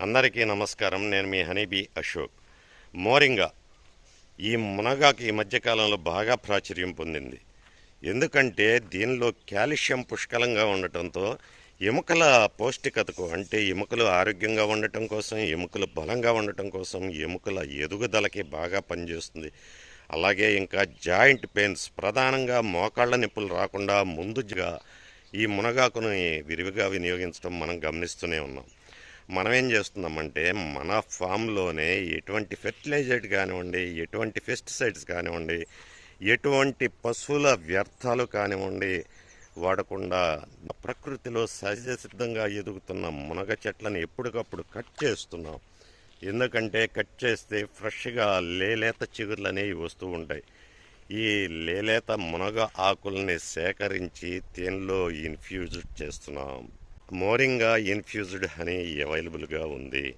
అందరికీ నమస్కారం. నేను మీ హనీబీ అశోక్. మోరింగా ఈ మునగాకు ఈ మధ్యకాలంలో బాగా ప్రాచుర్యం పొందింది. ఎందుకంటే దీనిలో కాల్షియం పుష్కలంగా ఉండటంతో ఎముకల పౌష్టికతకు అంటే ఎముకలు ఆరోగ్యంగా ఉండటం కోసం ఎముకలు బలంగా ఉండటం కోసం ఎముకల ఎదుగుదలకి బాగా పనిచేస్తుంది. అలాగే ఇంకా జాయింట్ పెయిన్స్ ప్రధానంగా మోకాళ్ళ నొప్పులు రాకుండా ముందుగా ఈ మునగాకును విరివిగా వినియోగించడం మనం గమనిస్తూనే ఉన్నాం. మనం ఏం చేస్తున్నామంటే మన ఫామ్లోనే ఎటువంటి ఫెర్టిలైజర్ కానివ్వండి ఎటువంటి పెస్టిసైడ్స్ కానివ్వండి ఎటువంటి పశువుల వ్యర్థాలు కానివ్వండి వాడకుండా ప్రకృతిలో సహజ సిద్ధంగా ఎదుగుతున్న మునగ చెట్లను ఎప్పటికప్పుడు కట్ చేస్తున్నాం. ఎందుకంటే కట్ చేస్తే ఫ్రెష్గా లేలేత చిగుర్లు అనేవి వస్తూ ఉంటాయి. ఈ లేలేత మునగ ఆకుల్ని సేకరించి తేనెలో ఇన్ఫ్యూజ్ చేస్తున్నాం. మోరింగా ఇన్ఫ్యూజ్డ్ హనీ అవైలబుల్గా ఉంది.